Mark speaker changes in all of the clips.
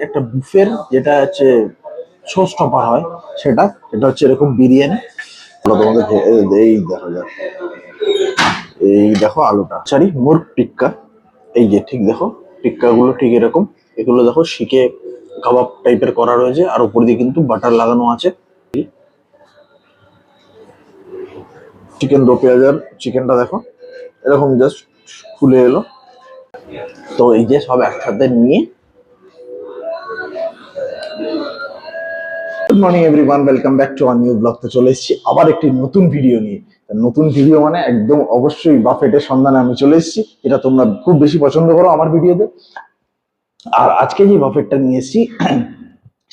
Speaker 1: একটা বুফের যেটা হচ্ছে শো স্টপার হয়, সেটা, এটা হচ্ছে এরকম বিরিয়ানি। তোমাদের এই- দেখো যাক এই দেখো আলুটা। সরি মুরগ টিক্কা। এই যে, ঠিক দেখো টিক্কা গুলো ঠিক এরকম। এগুলো দেখো শিকে কাবাব টাইপের করা রয়েছে, আর উপর দিয়ে কিন্তু বাটার লাগানো আছে। চিকেন দো পেঁয়াজের চিকেনটা দেখো, এরকম জাস্ট ফুলে এলো। তো এই যে সব একসাথে নিয়ে good morning everyone welcome back to new blog তো চলে এসেছি আবার একটি নতুন ভিডিও নিয়ে। নতুন ভিডিও মানে একদম অবশ্যই বাফেটের সন্ধানে আমি চলে এসেছি। এটা তোমরা খুব বেশি পছন্দ করো আমার ভিডিওতে আর আজকে যে বাফেটটা নিয়ে এসেছি,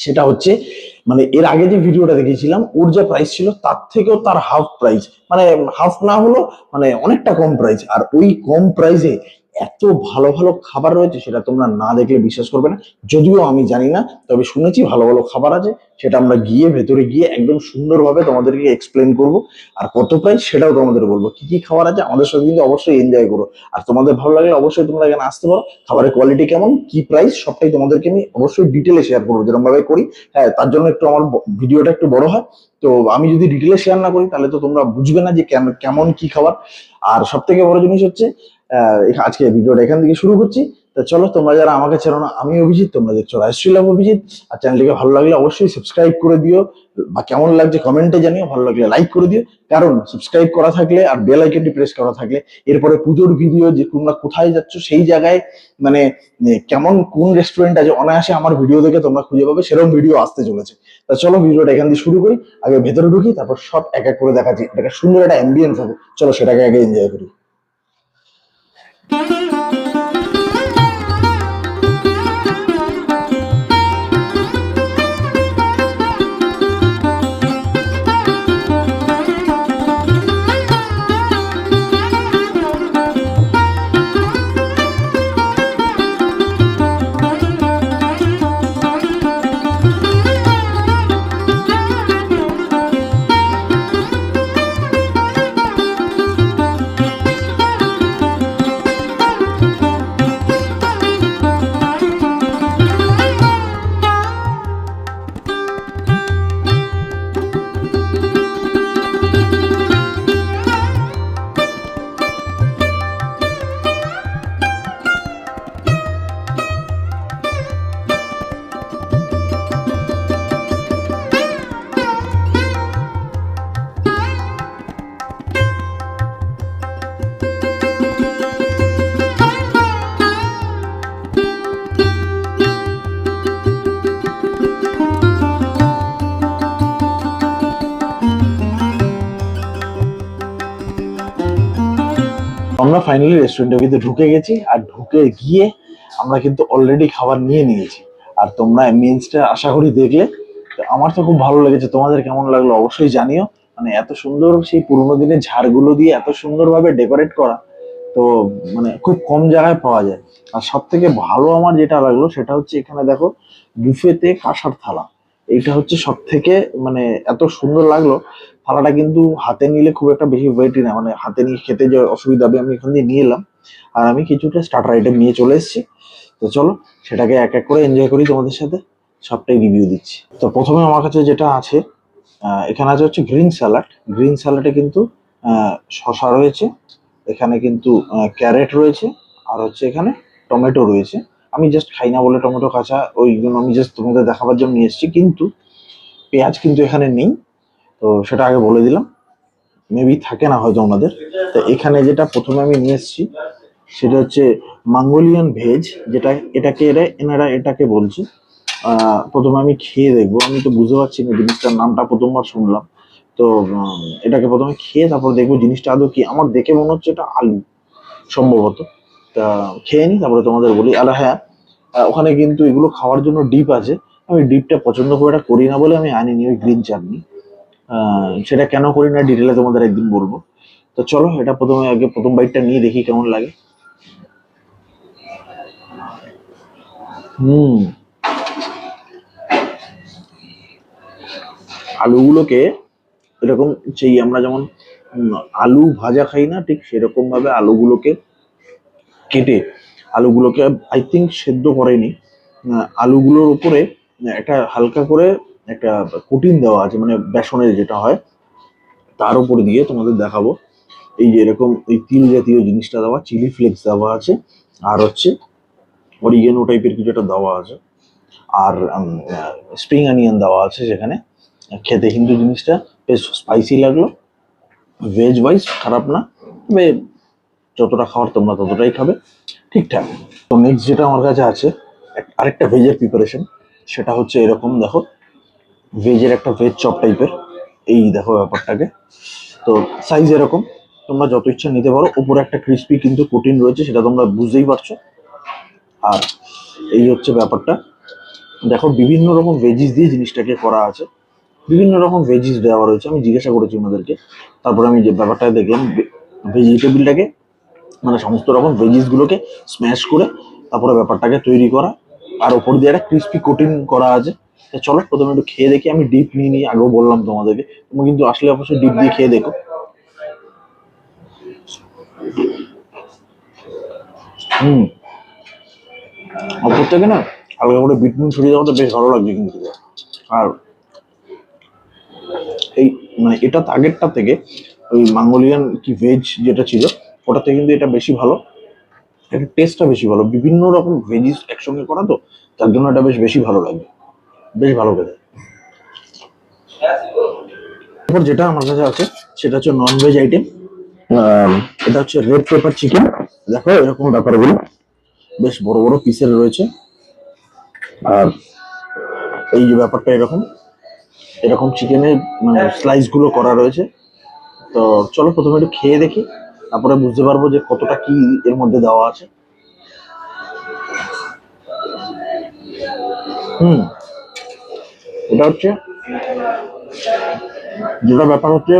Speaker 1: সেটা হচ্ছে মানে এর আগে যে ভিডিওটা দেখিয়েছিলাম ওর যে প্রাইস ছিল, তার থেকেও তার হাফ প্রাইস মানে হাফ না হলো মানে অনেকটা কম প্রাইস আর ওই কম প্রাইসে এত ভালো ভালো খাবার রয়েছে সেটা তোমরা না দেখলে বিশ্বাস করবে না। যদিও আমি জানি না, তবে শুনেছি ভালো ভালো খাবার আছে, সেটা আমরা গিয়ে ভেতরে গিয়ে একদম সুন্দরভাবে তোমাদেরকে এক্সপ্লেন করব। আর কত প্রাইস সেটাও তোমাদের বলব। কি কি খাবার আছে আমাদের সাথে কিন্তু অবশ্যই এনজয় করো। আর তোমাদের ভালো লাগলে অবশ্যই তোমরা এখানে আসতে পারো। খাবারের কোয়ালিটি কেমন, কি প্রাইস সবটাই তোমাদেরকে আমি অবশ্যই ডিটেলে শেয়ার করব। যেরকম ভাবে করি হ্যাঁ তার জন্য একটু আমার ভিডিওটা একটু বড় হয়। তো আমি যদি ডিটেলে শেয়ার না করি, তাহলে তো তোমরা বুঝবে না যে কেম- কেমন কি খাবার। আর সব থেকে বড় জিনিস হচ্ছে আজকে ভিডিওটা এখান থেকে শুরু করছি। তো চলো, তোমরা যারা আমাকে চেনো না আমি অভিজিৎ, তোমরা দেখছ রাজশ্রী অভিজিৎ। আর চ্যানেলটিকে ভালো লাগলে অবশ্যই সাবস্ক্রাইব করে দিও। বা কেমন লাগছে কমেন্টে জানিও, ভালো লাগলে লাইক করে দিও। কারণ সাবস্ক্রাইব করা থাকলে আর বেল আইকনটি প্রেস করা থাকলে, এরপরে পুজোর ভিডিও যে তোমরা কোথায় যাচ্ছ, সেই জায়গায় মানে কেমন, কোন রেস্টুরেন্ট আছে, অনায়াসে আমার ভিডিও দেখে তোমরা খুঁজে পাবে, সেরকম ভিডিও আসতে চলেছে। তা চলো, ভিডিওটা এখান দিয়ে শুরু করি। আগে ভেতরে ঢুকি, তারপর সব এক এক করে দেখাচ্ছি। একটা সুন্দর একটা অ্যাম্বিয়েন্স হবে। চলো, সেটাকে আগে এনজয় করি। Thank you. আমরা ফাইনালি রেস্টুরেন্টের ভিতরে ঢুকে গেছি আর ঢুকে গিয়ে আমরা কিন্তু অলরেডি খাবার নিয়ে নিয়েছি। আর তোমরা মিন্সটা আশা করি দেখলে। আমার তো খুব ভালো লেগেছে। তোমাদের কেমন লাগল অবশ্যই জানিও। মানে এত সুন্দর সেই পুরোনো দিনের ঝাড়গুলো দিয়ে এত সুন্দরভাবে ডেকোরেট করা, তো মানে খুব কম জায়গায় পাওয়া যায়। আর সব থেকে ভালো আমার যেটা লাগল সেটা হচ্ছে এখানে দেখো বুফেতে কাঁসার থালা। এইটা হচ্ছে সব থেকে মানে এত সুন্দর লাগল। থালাটা কিন্তু হাতে নিলে খুব একটা বেশি ওয়েটই না। মানে হাতে নিয়ে খেতে যে অসুবিধা হবে, আমি এখান দিয়ে নিয়ে এলাম। আর আমি কিছুটা স্টার্টার আইটেম নিয়ে চলে এসেছি। তো চলো, সেটাকে এক এক করে এনজয় করি তোমাদের সাথে। সবটাই রিভিউ দিচ্ছি। তো প্রথমে আমার কাছে যেটা আছে এখানে আছে হচ্ছে গ্রিন স্যালাড গ্রিন স্যালাডে কিন্তু শসা রয়েছে। এখানে কিন্তু ক্যারেট রয়েছে। আর হচ্ছে এখানে টমেটো রয়েছে। আমি জাস্ট খাই না বলে টমেটো কাঁচা, ওই জন্য আমি জাস্ট তোমাদের দেখাবার জন্য নিয়ে এসেছি। কিন্তু, পেঁয়াজ কিন্তু এখানে নেই। তো সেটা আগে বলে দিলাম। মেবি থাকে না হয়তো ওনাদের। তো এখানে যেটা প্রথমে আমি নিয়ে এসেছি, সেটা হচ্ছে মাঙ্গোলিয়ান ভেজ যেটা এটাকে এরা, এনারা এটাকে বলছে। প্রথমে আমি খেয়ে দেখব। আমি তো বুঝতে পারছি না জিনিসটার নামটা, প্রথমবার শুনলাম। তো এটাকে প্রথমে খেয়ে তারপর দেখব জিনিসটা আদৌ কি। আমার দেখে মনে হচ্ছে এটা আলু, সম্ভবত। তা খেয়ে নি তারপরে তোমাদের বলি। আর হ্যাঁ ওখানে কিন্তু এগুলো খাওয়ার জন্য ডিপ আছে। আমি ডিপটা পছন্দ করে একটা করি না বলে আমি আনিনি, ওই গ্রিন চাটনি সেটা কেন করি না ডিটেলে তোমাদের একদিন বলব। তো চলো, এটা প্রথমে আগে প্রথম বাইটটা নিয়ে দেখি কেমন লাগে। হুম। আলুগুলোকে এরকম সেই আমরা যেমন আলু ভাজা খাই না, ঠিক সেরকম ভাবে আলুগুলোকে কেটে, আলুগুলোকে আই থিঙ্ক সেদ্ধ করেনি। আলুগুলোর উপরে একটা হালকা করে একটা কুটিন দেওয়া আছে মানে বেসনের যেটা হয়, তার উপর দিয়ে তোমাদের দেখাবো। এই যে এরকম এই তিল জাতীয় জিনিসটা দেওয়া, চিলি ফ্লেক্স দেওয়া আছে, আর হচ্ছে অরিগেনো টাইপের কিছু একটা দেওয়া আছে। আর স্প্রিং অনিয়ন দেওয়া আছে সেখানে। খেতে কিন্তু জিনিসটা, বেশ স্পাইসি লাগল। ভেজ ওয়াইজ খারাপ না, তবে যতটা খাওয়ার তোমরা ততটাই খাবে। ঠিকঠাক। তো নেক্সট যেটা আমার কাছে আছে আরেকটা ভেজের প্রিপারেশন সেটা হচ্ছে এরকম, দেখো ভেজের একটা ভেজ চপ টাইপের এই দেখো ব্যাপারটাকে। তো সাইজ এরকম। তোমরা যত ইচ্ছা নিতে পারো। উপরে একটা ক্রিস্পি কিন্তু প্রোটিন রয়েছে, সেটা তোমরা বুঝতেই পারছ। আর এই হচ্ছে ব্যাপারটা। দেখো, বিভিন্ন রকম ভেজিস দিয়ে জিনিসটাকে করা আছে। বিভিন্ন রকম ভেজিস দেওয়া রয়েছে। আমি জিজ্ঞাসা করেছি ওনাদেরকে। তারপরে আমি যে ব্যাপারটা দেখলাম ভেজিটেবিলটাকে মানে সমস্ত রকম ভেজিস গুলোকে স্ম্যাশ করে, তারপরে ব্যাপারটাকে তৈরি করা। আর ওপর দিয়ে একটা ক্রিস্পি কোটিং করা আছে। তো চলো, প্রথমে একটু খেয়ে দেখি। আমি ডিপ নিয়ে নিই, আগেও বললাম তোমাদেরকে। তুমি কিন্তু আসলে অবশ্যই ডিপ দিয়ে খেয়ে দেখো। হুম। অপর থেকে না, হালকা করে বিট নুন ছড়িয়ে দেওয়াটা বেশ ভালো লাগছে কিন্তু। আর এই মানে এটা আগেরটা থেকে ওই মাঙ্গোলিয়ান কি ভেজ যেটা ছিল, ওটা থেকে কিন্তু এটা বেশি ভালো। এটা টেস্টটা বেশি ভালো। বিভিন্ন রকম ভেজিস একসঙ্গে করা তো, তার জন্য এটা বেশ বেশি ভালো লাগবে। বেশ ভালো খেতে এরপর যেটা আমার কাছে আছে সেটা হচ্ছে নন ভেজ আইটেম এটা হচ্ছে রেড পেপার চিকেন দেখো এরকম ব্যাপারগুলো। বেশ বড় বড় পিসের রয়েছে। আর এই যে ব্যাপারটা এরকম। এরকম চিকেনের মানে স্লাইসগুলো করা রয়েছে। তো চলো প্রথমে একটু খেয়ে দেখি। তারপরে বুঝতে পারব যে কতটা কি এর মধ্যে দেওয়া আছে। হুম। এটা হচ্ছে যেটা ব্যাপার হচ্ছে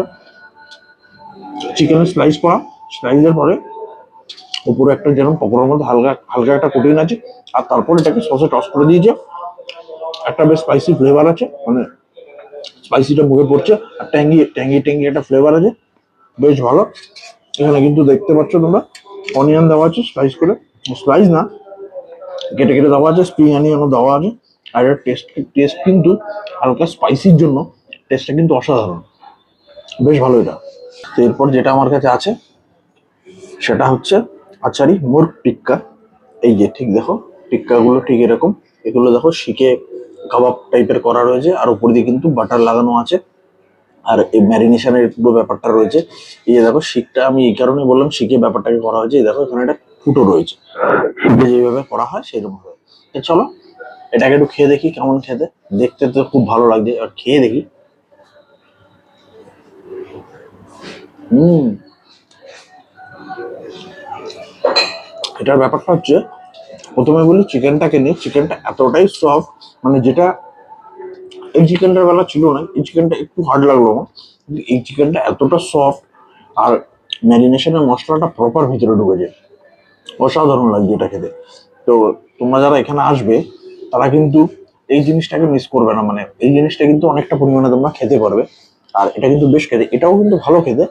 Speaker 1: চিকেনের স্লাইস করা স্লাইসের পরে উপরে একটা যেরকম পকোড়ার মধ্যে হালকা হালকা একটা কোটিন আছে, আর তারপর এটাকে সসে টস করে দিয়েছে। একটা বেশ স্পাইসি ফ্লেভার আছে মানে স্পাইসিটা মুখে পড়ছে, আর ট্যাঙ্গি ট্যাঙ্গি ট্যাঙ্গি একটা ফ্লেভার আছে। বেশ ভালো। এখানে কিন্তু দেখতে পাচ্ছ তোমরা অনিয়ন দেওয়া আছে স্লাইস করে। স্লাইস না, কেটে কেটে দেওয়া আছে স্প্রিং অনিয়নও দেওয়া আছে। আর এর টেস্ট টেস্ট কিন্তু হালকা স্পাইসির জন্য টেস্টটা কিন্তু অসাধারণ। বেশ ভালো এটা। তো এরপর যেটা আমার কাছে আছে, সেটা হচ্ছে আচারি মুরগ টিক্কা। এই যে, ঠিক দেখো, টিক্কাগুলো ঠিক এরকম। এগুলো দেখো, শিখে কাবাব টাইপের করা রয়েছে, আর উপর দিয়ে কিন্তু বাটার লাগানো আছে। আর এই ম্যারিনেশনের পুরো ব্যাপারটা রয়েছে। এই যে দেখো শিকটা আমি এই কারণে বললাম, শিখে ব্যাপারটাকে করা হয়েছে। এই দেখো, এখানে একটা ফুটো রয়েছে। যেভাবে করা হয়, সেরকম চলো এটাকে একটু খেয়ে দেখি কেমন খেতে। দেখতে তো খুব ভালো লাগছে, আর খেয়ে দেখি। হুম। এটার ব্যাপারটা হচ্ছে, প্রথমে বলি চিকেনটাকে নিয়ে চিকেনটা এতটাই সফট মানে যেটা এই চিকেনটার বেলা ছিল না, এই চিকেনটা একটু হার্ড লাগল আমার। এই চিকেনটা এতটা সফট আর ম্যারিনেশনের মশলাটা প্রপার ভিতরে ঢুকেছে। অসাধারণ লাগছে এটা খেতে। তো তোমরা যারা এখানে আসবে তারা কিন্তু এই জিনিসটাকে মিস করবে না। মানে এই জিনিসটা কিন্তু অনেকটা পরিমাণে তোমরা খেতে পারবে। আর এটা কিন্তু বেশ খেতে, এটাও কিন্তু ভালো খেতে।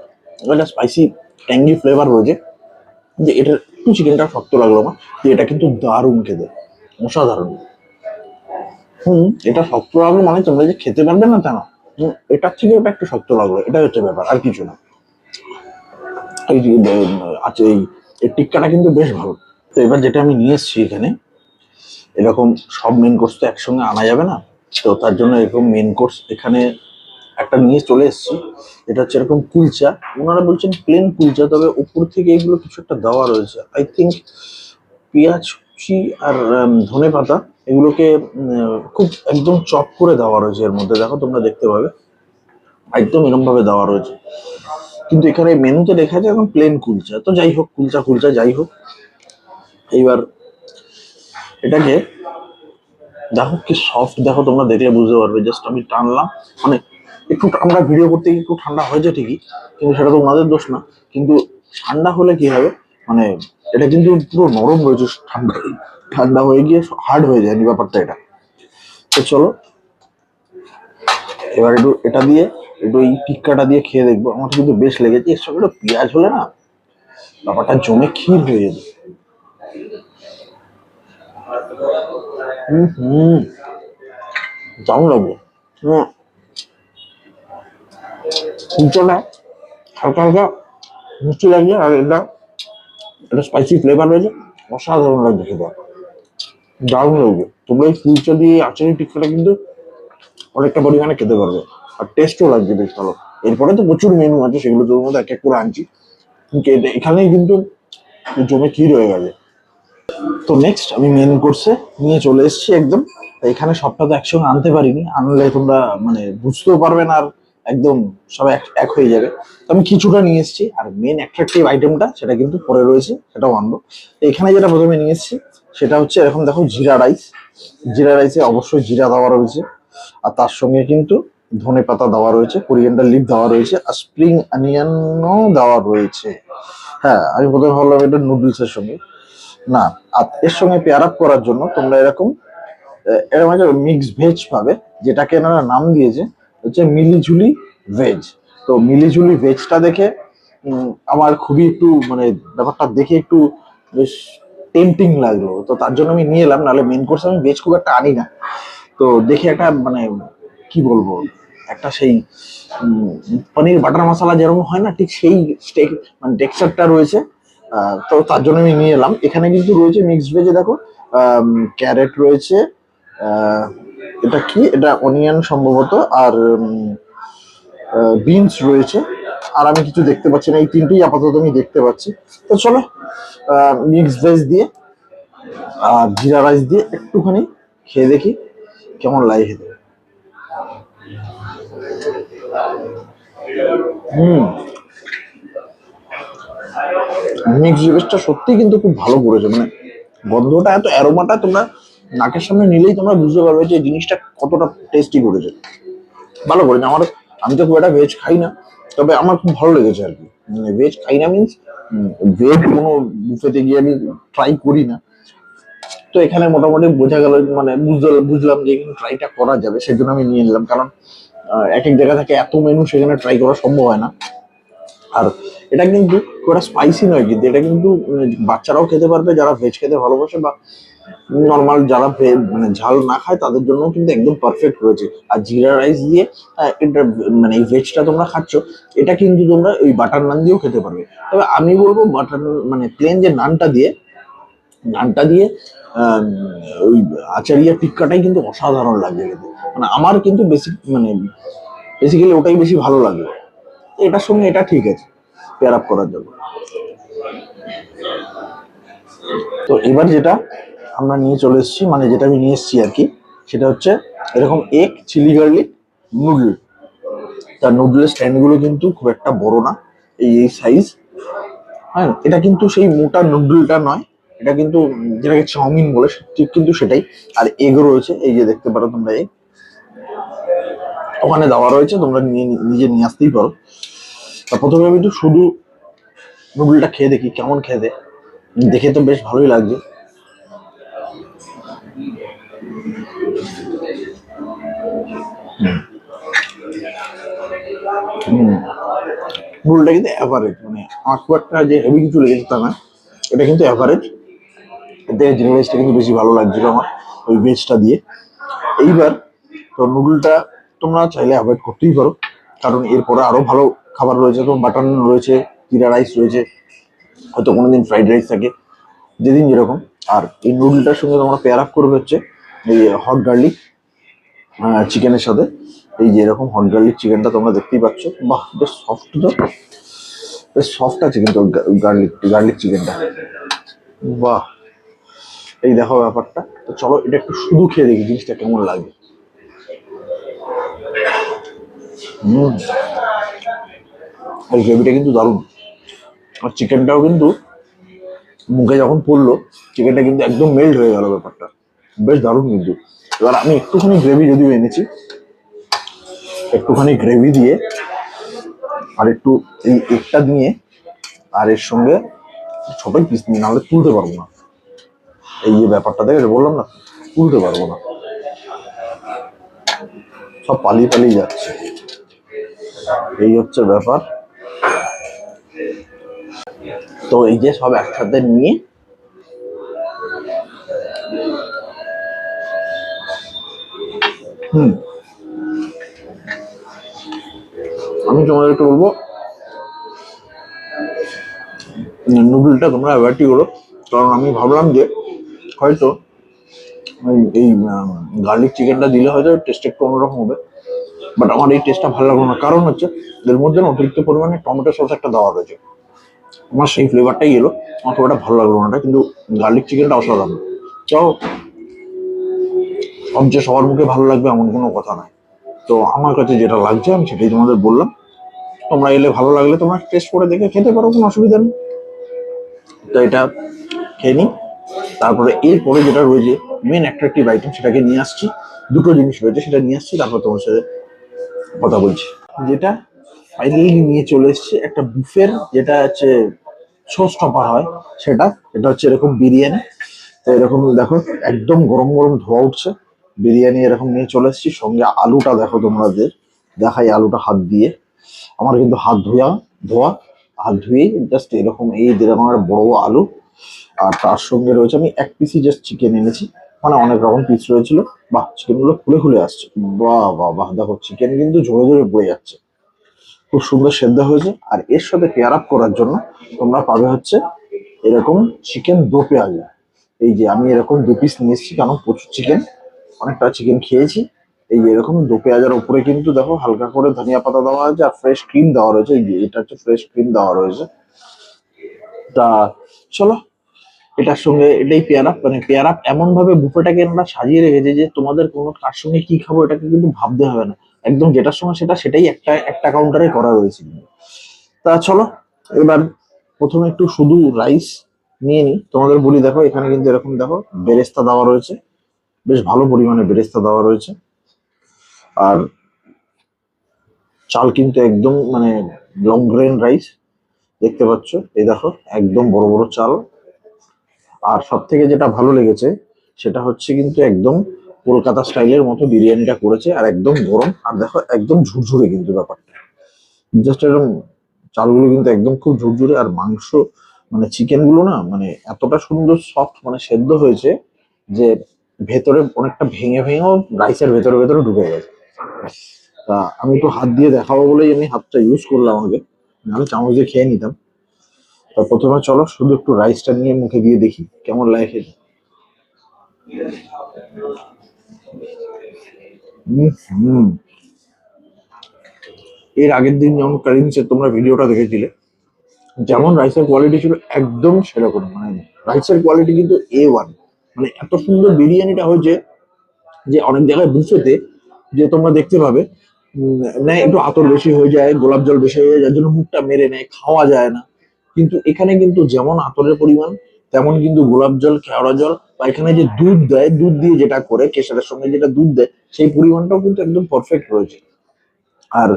Speaker 1: এটা স্পাইসি ট্যাঙ্গি ফ্লেভার রয়েছে। যে এটা একটু চিকেনটা শক্ত লাগল আমার, যে এটা কিন্তু দারুণ খেতে, অসাধারণ। হুম, এটা শক্ত লাগল মানে তোমরা যে খেতে পারবে না তা না। এটার থেকে ওটা একটু শক্ত লাগল, এটাই হচ্ছে ব্যাপার, আর কিছু না। এই এই এই টিক্কাটা কিন্তু বেশ ভালো। তো এবার যেটা আমি নিয়ে এসেছি এখানে এরকম সব মেন কোর্স তো একসঙ্গে আনা যাবে না? তো তার জন্য এরকম মেন কোর্স এখানে একটা নিয়ে চলে এসেছি। এটা হচ্ছে এরকম কুলচা। ওনারা বলছেন প্লেন কুলচা, তবে উপর থেকে এগুলো কিছু একটা দেওয়া রয়েছে। আই থিঙ্ক পেঁয়াজ কুচি আর ধনে পাতা, এগুলোকে খুব একদম চপ করে দেওয়া রয়েছে এর মধ্যে। দেখো তোমরা দেখতে পাবে। একদম এরকম ভাবে দেওয়া রয়েছে। কিন্তু এখানে মেনুতে লেখা যায় এখন প্লেন কুলচা। তো যাই হোক, কুলচা কুলচা, যাই হোক। এইবার এটাকে দেখো কি সফট দেখো তোমরা দেখলে বুঝতে পারবে জাস্ট আমি টানলাম মানে একটু আমরা ভিডিও করতে একটু ঠান্ডা হয়েছে ঠিকই, কিন্তু সেটা তো ওনাদের দোষ না, কিন্তু ঠান্ডা হলে কি হবে মানে এটা কিন্তু পুরো নরম রয়েছে ঠান্ডা ঠান্ডা হয়ে গিয়ে হার্ড হয়ে যায় ব্যাপারটা এটা। তো চলো, এবার একটু এটা দিয়ে, একটু এই টিক্কাটা দিয়ে খেয়ে দেখব, আমার কিন্তু বেশ লেগেছে, এর সঙ্গে একটু পেঁয়াজ হলে না, ব্যাপারটা জমে ক্ষীর হয়ে যেত হুম দারুণ লাগবে। কুলচাটা হালকা হালকা মিষ্টি লাগছে, আর এটা একটা স্পাইসি ফ্লেভার রয়েছে, অসাধারণ লাগছে খেতে। দারুণ লাগবে। তোমরা এই কুলচা দিয়ে আচারি টিক্কাটা কিন্তু অনেকটা পরিমাণে খেতে পারবে, আর টেস্টও লাগছে বেশ ভালো। এরপরে তো প্রচুর মেনু আছে, সেগুলো তোর মধ্যে এক এক করে আনছি। এখানেই কিন্তু জমে কি রয়ে গেছে। তো নেক্সট আমি মেন কোর্সে নিয়ে চলে এসেছি একদম। এখানে সবটা তো একসঙ্গে আনতে পারিনি। আনলে তোমরা মানে বুঝতেও পারবে না আর একদম সব এক হয়ে যাবে। তো আমি কিছুটা নিয়ে এসেছি। আর মেন অ্যাট্রাকটিভ আইটেমটা সেটা কিন্তু পরে রয়েছে, সেটাও আনব। এখানে যেটা প্রথমে নিয়ে এসেছি, সেটা হচ্ছে এরকম দেখো জিরা রাইস জিরা রাইসে অবশ্যই জিরা দেওয়া রয়েছে। আর তার সঙ্গে কিন্তু ধনে পাতা দেওয়া রয়েছে কোরিয়ান্ডার লিভ দেওয়া রয়েছে, আর স্প্রিং অনিয়নও দেওয়া রয়েছে। হ্যাঁ আমি প্রথমে ভাবলাম এটা নুডলসের সঙ্গে। না, আর এর সঙ্গে পেয়ার আপ করার জন্য তোমরা এরকম এরকম একটা মিক্স ভেজ পাবে, যেটাকে এনারা নাম দিয়েছে, হচ্ছে মিলিঝুলি ভেজ তো মিলিঝুলি ভেজটা দেখে আমার খুবই একটু মানে ব্যাপারটা দেখে একটু বেশ টেম্পটিং লাগল। তো তার জন্য আমি নিয়ে এলাম, নাহলে মেন কোর্স আমি ভেজ খুব একটা আনি না। তো দেখে একটা মানে কি বলব, একটা সেই পনির বাটার মশলা যেরকম হয় না, ঠিক সেই মানে টেক্সচারটা রয়েছে। তো তার জন্য আমি নিয়ে এলাম। এখানে কিন্তু রয়েছে মিক্সড ভেজে দেখো। ক্যারেট রয়েছে এটা কি? এটা অনিয়ন সম্ভবত, আর বিনস রয়েছে। আর আমি কিছু দেখতে পাচ্ছি না, এই তিনটেই আপাতত আমি দেখতে পাচ্ছি। তো চলো মিক্সড ভেজ দিয়ে, আর জিরা রাইস দিয়ে একটুখানি খেয়ে দেখি কেমন লাগে খেতে। হুম। মিক্স ভেজটা সত্যি কিন্তু খুব ভালো করেছে। মানে গন্ধটা, এত অ্যারোমাটা তোমরা নাকের সামনে নিলেই তোমরা বুঝতে পারবে যে জিনিসটা কতটা টেস্টি করেছে। ভালো করেছে। আমার, আমি তো খুব একটা ভেজ খাই না, তবে আমার খুব ভালো লেগেছে আর কি। মানে ভেজ খাই না মিনস ভেজ কোনো বুফেতে গিয়ে আমি ট্রাই করি না। তো এখানে মোটামুটি বোঝা গেল মানে বুঝলাম যে এখানে ট্রাইটা করা যাবে, সেজন্য আমি নিয়ে নিলাম। কারণ এক এক জায়গা থেকে এত মেনু সেখানে ট্রাই করা সম্ভব হয় না। আর এটা কিন্তু একটা স্পাইসি নয় কিন্তু, এটা কিন্তু বাচ্চারাও খেতে পারবে, যারা ভেজ খেতে ভালোবাসে বা নর্মাল যারা মানে ঝাল না খায়, তাদের জন্য কিন্তু একদম পারফেক্ট রয়েছে। আর জিরা রাইস দিয়ে এটা মানে এই ভেজটা তোমরা খাচ্ছ, এটা কিন্তু তোমরা ওই বাটার নান দিয়েও খেতে পারবে। তবে আমি বলব বাটার মানে প্লেন যে নানটা দিয়ে নানটা দিয়ে ওই আচারিয়া টিক্কাটাই কিন্তু অসাধারণ লাগে খেতে। মানে আমার কিন্তু বেশি মানে বেসিক্যালি ওটাই বেশি ভালো লাগে। এটার সঙ্গে এটা ঠিক আছে পেয়ার আপ করার জন্য। তো এবার যেটা আমরা নিয়ে চলে এসেছি মানে যেটা আমি নিয়ে এসেছি আর কি, সেটা হচ্ছে এরকম এক চিলি গার্লিক নুডল তার নুডলের স্ট্যান্ডগুলো কিন্তু খুব একটা বড় না, এই এই সাইজ হ্যাঁ এটা কিন্তু সেই মোটা নুডলটা নয়, এটা কিন্তু যেটাকে চাউমিন বলে, ঠিক কিন্তু সেটাই। আর এগও রয়েছে, এই যে দেখতে পারো তোমরা এগ ওখানে দেওয়া রয়েছে, তোমরা নিয়ে নিজে নিয়ে আসতেই পারো। তা প্রথমে আমি একটু শুধু নুডলটা খেয়ে দেখি, কেমন খেতে দেখে তো বেশ ভালোই লাগছে। নুডলটা কিন্তু অ্যাভারেজ মানে আমার যে হেভি কিছু লেগেছে তা না, এটা কিন্তু অ্যাভারেজ এতে জিরা রাইসটা কিন্তু বেশি ভালো লাগছিল আমার, ওই ভেজটা দিয়ে। এইবার তো নুডলটা তোমরা চাইলে অ্যাভয়েড করতেই পারো। কারণ এরপরে আরও ভালো খাবার রয়েছে তো বাটার রয়েছে জিরা রাইস রয়েছে, হয়তো কোনোদিন ফ্রাইড রাইস থাকে, যেদিন যেরকম। আর এই নুডলটার সঙ্গে তোমরা পেয়ার আপ করবে হচ্ছে এই হট গার্লিক চিকেনের সাথে। এই যে এরকম হট গার্লিক চিকেনটা তোমরা দেখতেই পাচ্ছ। বাহ, বেশ সফট তো। বেশ সফট আছে কিন্তু গার্লিক গার্লিক চিকেনটা বাহ। এই দেখো ব্যাপারটা। তো চলো, এটা একটু শুধু খেয়ে দেখি, জিনিসটা কেমন লাগে। এই গ্রেভিটা কিন্তু দারুণ। আর চিকেনটাও কিন্তু মুখে যখন পড়ল চিকেনটা কিন্তু একদম মেল্ট হয়ে গেল ব্যাপারটা। বেশ দারুণ কিন্তু। এবার আমি একটুখানি গ্রেভি যদিও এনেছি, একটুখানি গ্রেভি দিয়ে আর একটু এই একটা নিয়ে আর এর সঙ্গে ছোটই পিস নিয়ে নাহলে তুলতে পারব না। এই যে ব্যাপারটা দেখে বললাম না, তুলতে পারব না। সব পালিয়ে পালিয়ে যাচ্ছে। এই হচ্ছে ব্যাপার। তো এই যে সব একসাথে নিয়ে হুম। আমি তোমাদের একটু বলব, নুডলটা তোমরা অ্যাভয়েডই করো। কারণ আমি ভাবলাম যে হয়তো এই গার্লিক চিকেনটা দিলে হয়তো টেস্ট একটু অন্যরকম হবে। বাট আমার এই টেস্টটা ভালো লাগল না। কারণ হচ্ছে এর মধ্যে না অতিরিক্ত পরিমাণে টমেটো সস একটা দেওয়া রয়েছে। আমার সেই ফ্লেভারটাই এলো আমার খুব একটা ভালো লাগল না কিন্তু গার্লিক চিকেনটা অসাধারণ। চাও সব যে সবার মুখে ভালো লাগবে এমন কোনো কথা নয়। তো আমার কাছে যেটা লাগছে, আমি সেটাই তোমাদের বললাম। তোমরা এলে ভালো লাগলে তোমরা টেস্ট করে দেখে খেতে পারো, কোনো অসুবিধা নেই। তো এটা খেয়ে নিই। তারপরে এরপরে যেটা রয়েছে মেন অ্যাট্রাকটিভ আইটেম সেটাকে নিয়ে আসছি। দুটো জিনিস রয়েছে, সেটা নিয়ে আসছি, তারপর তোমার সাথে কথা বলছি। যেটা ফাইনালি নিয়ে চলে এসছে একটা বুফের যেটা হচ্ছে শো স্টপার হয় সেটা। এটা হচ্ছে এরকম বিরিয়ানি। তো এরকম দেখো, একদম গরম গরম ধোয়া উঠছে। বিরিয়ানি এরকম নিয়ে চলে এসেছি। সঙ্গে আলুটা দেখো তোমাদের, দেখাই আলুটা হাত দিয়ে। আমার কিন্তু হাত ধোয়া ধোয়া। হাত ধুয়েই জাস্ট এরকম এই যেরকম একটা বড় আলু। আর তার সঙ্গে রয়েছে আমি এক পিসি জাস্ট চিকেন এনেছি। মানে অনেক রকম পিস রয়েছিল। বাহ চিকেনগুলো খুলে খুলে আসছে। বাহ বাহ বাহ, দেখো চিকেন কিন্তু ঝরে ঝরে বয়ে যাচ্ছে। খুব সুন্দর সেদ্ধ হয়েছে। আর এর সাথে পেয়ার আপ করার জন্য তোমরা পাবে হচ্ছে এরকম চিকেন দো পেঁয়াজ। এই যে আমি এরকম দু পিস নিয়ে এসেছি, কারণ প্রচুর চিকেন অনেকটা চিকেন খেয়েছি। এই এরকম দো পেঁয়াজের উপরে কিন্তু দেখো হালকা করে ধনিয়া পাতা দেওয়া হয়েছে আর ফ্রেশ ক্রিম দেওয়া রয়েছে। এটা হচ্ছে ফ্রেশ ক্রিম দেওয়া রয়েছে। তা, চলো এটার সঙ্গে এটাই পেয়ার আপ মানে পেয়ার আপ এমন ভাবে বুফেটাকে আমরা সাজিয়ে রেখেছে যে তোমাদের কোনো কার সঙ্গে কি খাব এটাকে কিন্তু ভাবতে হবে না। একদম যেটার সঙ্গে সেটা, সেটাই একটা একটা কাউন্টারে করা রয়েছে। তা চলো, এবার প্রথমে একটু শুধু রাইস নিয়ে নিই। তোমাদের বলি, দেখো, এখানে কিন্তু এরকম, দেখো, বেরেস্তা দেওয়া রয়েছে। বেশ ভালো পরিমাণে বেরেস্তা দেওয়া রয়েছে। আর চাল কিন্তু একদম মানে লং গ্রেন রাইস দেখতে পাচ্ছ? এই দেখো, একদম বড় বড় চাল। আর সব থেকে যেটা ভালো লেগেছে, সেটা হচ্ছে কিন্তু একদম কলকাতা স্টাইলের মতো বিরিয়ানিটা করেছে আর একদম গরম। আর দেখো, একদম ঝুরঝুরে কিন্তু ব্যাপারটা। জাস্ট এরকম চালগুলো কিন্তু একদম খুব ঝুরঝুরে আর মাংস মানে চিকেনগুলো না মানে এতটা সুন্দর সফট মানে সেদ্ধ হয়েছে যে ভেতরে অনেকটা ভেঙে ভেঙেও রাইসের ভেতরে ভেতরে ঢুকে গেছে। তা আমি একটু হাত দিয়ে দেখাবো বলেই আমি হাতটা ইউজ করলাম আগে। আমি চামচ দিয়ে খেয়ে নিতাম। তা প্রথমে চলো শুধু একটু রাইসটা নিয়ে মুখে দিয়ে দেখি কেমন লাগে। এর আগের দিন যেমন কারিমসে তোমরা ভিডিওটা দেখেছিলে যেমন রাইসের কোয়ালিটি ছিল একদম সেরকম মানে রাইসের কোয়ালিটি কিন্তু এ ওয়ান মানে এত সুন্দর বিরিয়ানিটা হয়েছে যে অনেক জায়গায় বুফেতে যে তোমরা দেখতে পাবে উম, নেয় একটু আতর বেশি হয়ে যায় গোলাপ জল বেশি হয়ে যায় যার জন্য মুখটা মেরে নেয় খাওয়া যায় না। কিন্তু এখানে কিন্তু যেমন আতরের পরিমাণ, তেমন কিন্তু গোলাপ জল, কেওড়া জল, বা এখানে যে দুধ দেয়, দুধ দিয়ে যেটা করে, কেশারের সঙ্গে যেটা দুধ দেয়, সেই পরিমাণটাও কিন্তু একদম পারফেক্ট রয়েছে। আর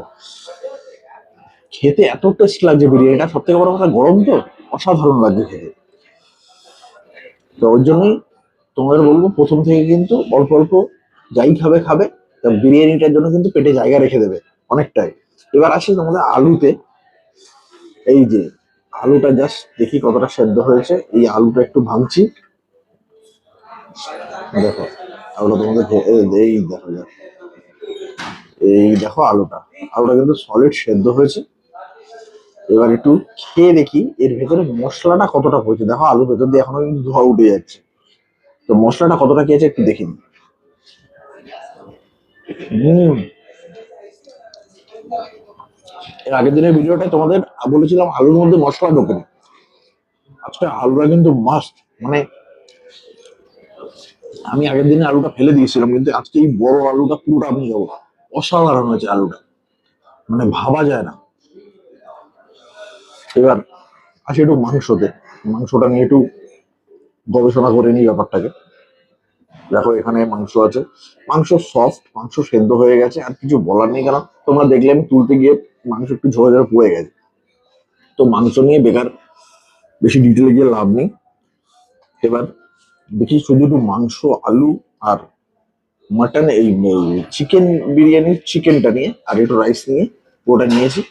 Speaker 1: খেতে এত টেস্ট লাগছে বিরিয়ানিটা সব থেকে বড় কথা, গরম তো, অসাধারণ লাগছে খেতে। তো ওর জন্যই তোমাদের বলব, প্রথম থেকে কিন্তু অল্প অল্প যাই খাবে খাবে বিরিয়ানিটার জন্য কিন্তু পেটে জায়গা রেখে দেবে, অনেকটাই। এবার আসি তোমাদের আলুতে, এই যে আলুটা জাস্ট দেখি কতটা সেদ্ধ হয়েছে। এই আলুটা একটু ভাঙছি। দেখো, আলুটা তোমাদের এই দেখো। এই দেখো। আলুটা। আলুটা কিন্তু সলিড সেদ্ধ হয়েছে। এবার একটু খেয়ে দেখি, এর ভেতরে মশলাটা কতটা পড়েছে দেখো, আলুর ভেতর দিয়ে এখনও কিন্তু ধোয়া উঠে যাচ্ছে। তো মশলাটা কতটা খেয়েছে একটু দেখিনি। এর আগের দিনের ভিডিওটা তোমাদের বলেছিলাম আলুর মধ্যে মশলা ঢোকে। আজকে আলুটা কিন্তু মাস্ট মানে আমি আগের দিনে আলুটা ফেলে দিয়েছিলাম, কিন্তু আজকে এই বড় আলুটা পুরোটা আমি যাব অসাধারণ হয়েছে আলুটা। মানে ভাবা যায় না। এবার আসি একটু মাংসতে। মাংসটা নিয়ে একটু গবেষণা করে নিই ব্যাপারটাকে। দেখো এখানে মাংস আছে। মাংস সফট মাংস সেদ্ধ হয়ে গেছে, আর কিছু বলার নেই কারণ তোমরা দেখলে আমি তুলতে গিয়ে মাংস একটু ঝরে ঝরে পড়ে গেছে। তো মাংস নিয়ে বেকার বেশি ডিটেলে গিয়ে লাভ নেই। এবার দেখি শুধু একটু মাংস, আলু আর মাটন এই চিকেন বিরিয়ানির চিকেনটা নিয়ে আর একটু রাইস নিয়ে ওটা নিয়েছি।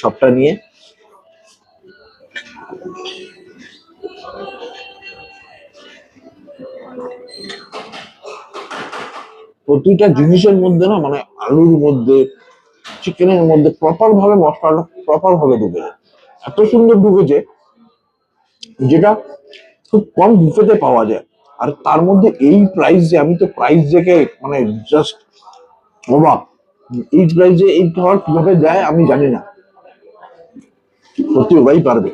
Speaker 1: সবটা নিয়ে প্রতিটা জিনিসের মধ্যে না মানে আলুর মধ্যে চিকেনের মধ্যে প্রপার ভাবে মশলাটা প্রপার ভাবে ঢুকেছে এত সুন্দর ঢুকেছে যেটা খুব কম বুফেতে পাওয়া যায়। আর তার মধ্যে এই প্রাইসে আমি তো প্রাইস দেখে মানে জাস্ট অবাক। এই প্রাইসে এই খাবার কীভাবে দেয় আমি জানি না। সত্যি ওরাই পারবে।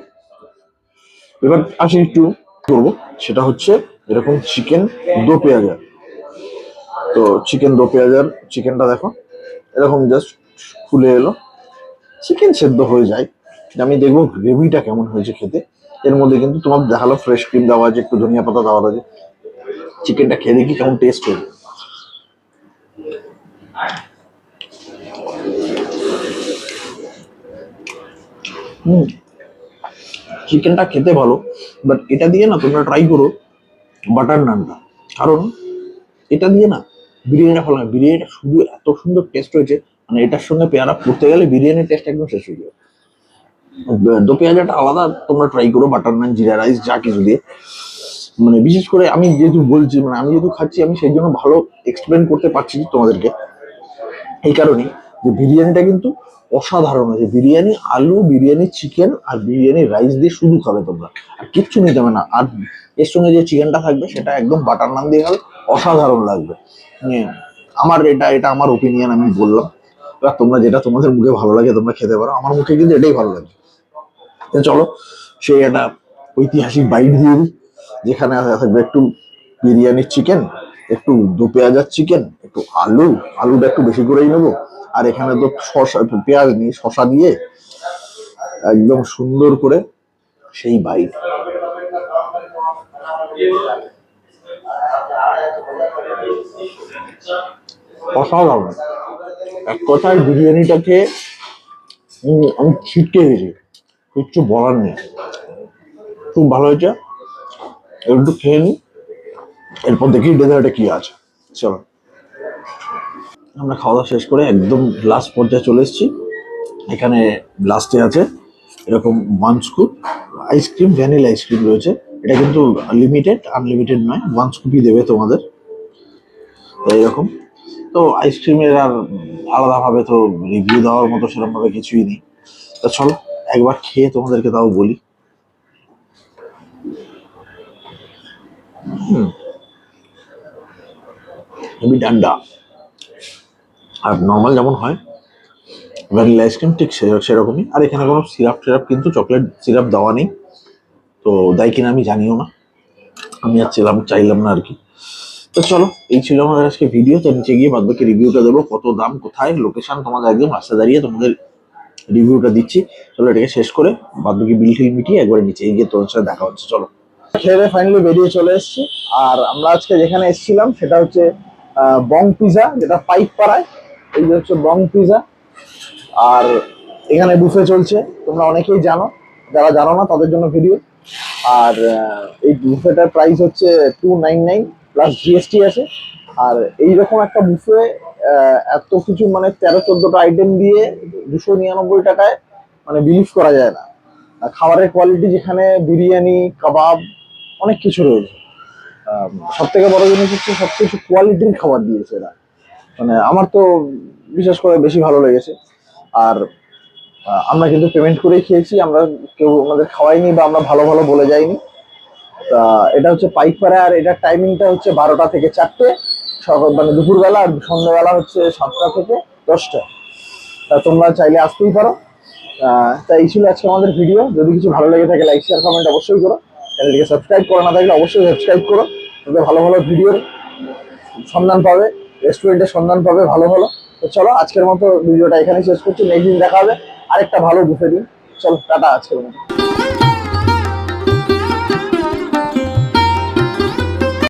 Speaker 1: এবার আসি একটু করব। সেটা হচ্ছে এরকম চিকেন দো পেঁয়াজা তো চিকেন দো পেঁয়াজার চিকেনটা দেখো। এরকম জাস্ট খুলে এলো। চিকেন সেদ্ধ হয়ে যায়। আমি দেখব গ্রেভিটা কেমন হয়েছে খেতে। এর মধ্যে কিন্তু তোমার দেখাল ফ্রেশ ক্রিম দেওয়া আছে, একটু ধনিয়া পাতা দেওয়া আছে। চিকেনটা খেয়ে দেখি কেমন টেস্ট হয়েছে হুম। চিকেনটা খেতে ভালো বাট এটা দিয়ে না তোমরা ট্রাই করো বাটার নানটা কারণ এটা দিয়ে না বিরিয়ানিটা ভালো না বিরিয়ানিটা শুধু এত সুন্দর টেস্ট হয়েছে মানে এটার সঙ্গে পেয়ারা পড়তে গেলে বিরিয়ানির টেস্ট একদম শেষ হয়ে যাবে। দো পেঁয়াজাটা আলাদা, তোমরা ট্রাই করো বাটার নান জিরা রাইস যা কিছু দিয়ে। মানে বিশেষ করে আমি যেহেতু বলছি মানে আমি যেহেতু খাচ্ছি, আমি সেই জন্য ভালো এক্সপ্লেন করতে পারছি তোমাদেরকে। এই কারণে যে বিরিয়ানিটা কিন্তু অসাধারণ হয়েছে। বিরিয়ানি, আলু, বিরিয়ানি চিকেন আর বিরিয়ানি রাইস দিয়ে শুধু খাবে তোমরা। আর কিচ্ছু নিতে হবে না। আর এর সঙ্গে যে চিকেনটা থাকবে, সেটা একদম বাটার নান দিয়ে খাবে। অসাধারণ লাগবে। মানে আমার এটা এটা আমার ওপিনিয়ন আমি বললাম। এবার তোমরা যেটা তোমাদের মুখে ভালো লাগে তোমরা খেতে পারো। আমার মুখে কিন্তু এটাই ভালো লাগে। চলো, সেই একটা ঐতিহাসিক বাইট দিয়ে দিই। যেখানে থাকবে একটু বিরিয়ানির চিকেন একটু দু পেঁয়াজার চিকেন একটু আলু। আলুটা একটু বেশি করেই নেব। আর এখানে তো শসা পেঁয়াজ নিয়ে শসা দিয়ে একদম সুন্দর করে সেই বাইট অসাধারণ। এক কথায় বিরিয়ানিটাকে উম, আমি ছিটকে গেছি। কিচ্ছু বলার নেই। খুব ভালো হয়েছে। একটু খেয়ে নি। এরপর দেখি ডেজার্টে কি আছে। চলো। আমরা খাওয়া দাওয়া শেষ করে একদম লাস্ট পর্যায়ে চলে এসেছি। এখানে লাস্টে আছে, এরকম one scoop ice cream vanilla ice cream রয়েছে। এটা কিন্তু লিমিটেড আনলিমিটেড নয় ওয়ান স্কুপই দেবে তোমাদের। তো এরকম। তো আইসক্রিমের আর আলাদাভাবে তো রিভিউ দেওয়ার মতো সেরকমভাবে কিছুই নেই। তো চলো, একবার খেয়ে তোমাদেরকে তাও বলি। হুম। ঠান্ডা আর নর্মাল যেমন হয় ভ্যানিলা আইসক্রিম ঠিক সেরকমই। আর এখানে কোনো সিরাপ টিরাপ কিন্তু চকলেট সিরাপ দেওয়া নেই, তো দেয় কিনা আমি জানিও না। আমি আর ছিলাম চাইলাম না আর কি। তো চলো, এই ছিল আমাদের আজকে ভিডিও তো নিচে গিয়ে বাদবাকি রিভিউটা দেবো, কত দাম, কোথায় লোকেশন তোমাদের একদম রাস্তা দাঁড়িয়ে তোমাদের রিভিউটা দিচ্ছি। চলো এটাকে শেষ করে বাদবাকি বিল টিল মিটিয়ে একবারে নিচে গিয়ে তোমার সাথে দেখা হচ্ছে। চলো। খেয়ে ফাইনালি বেরিয়ে চলে এসেছি। আর আমরা আজকে যেখানে এসেছিলাম, সেটা হচ্ছে বং পিজা, যেটা পাইপ পাড়ায় এই যে হচ্ছে বং পিজা। আর এখানে বুফে চলছে, তোমরা অনেকেই জানো, যারা জানো না, তাদের জন্য ভিডিও আর এই বুফেটার প্রাইস হচ্ছে two nine nine plus GST আছে। আর এইরকম একটা বুফে এত কিছু মানে তেরো, চোদ্দটা আইটেম দিয়ে দুশো নিরানব্বই টাকায় মানে বিলিভ করা যায় না। খাবারের কোয়ালিটি যেখানে, বিরিয়ানি, কাবাব, অনেক কিছু রয়েছে। সব থেকে বড় জিনিস হচ্ছে সবকিছু কোয়ালিটির খাবার দিয়েছে এরা। মানে আমার তো বিশেষ করে বেশি ভালো লেগেছে। আর আমরা কিন্তু পেমেন্ট করেই খেয়েছি আমরা কেউ আমাদের খাওয়াইনি বা আমরা ভালো ভালো বলে যাইনি। তা এটা হচ্ছে পাইকপাড়া আর এটার টাইমিংটা হচ্ছে বারোটা থেকে চারটে সকাল মানে দুপুরবেলা আর সন্ধ্যাবেলা হচ্ছে সাতটা থেকে দশটা। তা তোমরা চাইলে আসতেই পারো। আহ, তা এই ছিল আজকে আমাদের ভিডিও যদি কিছু ভালো লেগে থাকে লাইক শেয়ার কমেন্ট অবশ্যই করো। চ্যানেলটিকে সাবস্ক্রাইব করা না থাকলে অবশ্যই সাবস্ক্রাইব করো। তবে ভালো ভালো ভিডিওর সন্ধান পাবে। রেস্টুরেন্টের সন্ধান পাবে, ভালো ভালো তো চলো, আজকের মতো ভিডিওটা এখানেই শেষ করছি। নেক্সট দিন দেখা হবে। আরেকটা ভালো বুফে দিন। চলো, টাটা, আজকের মতো।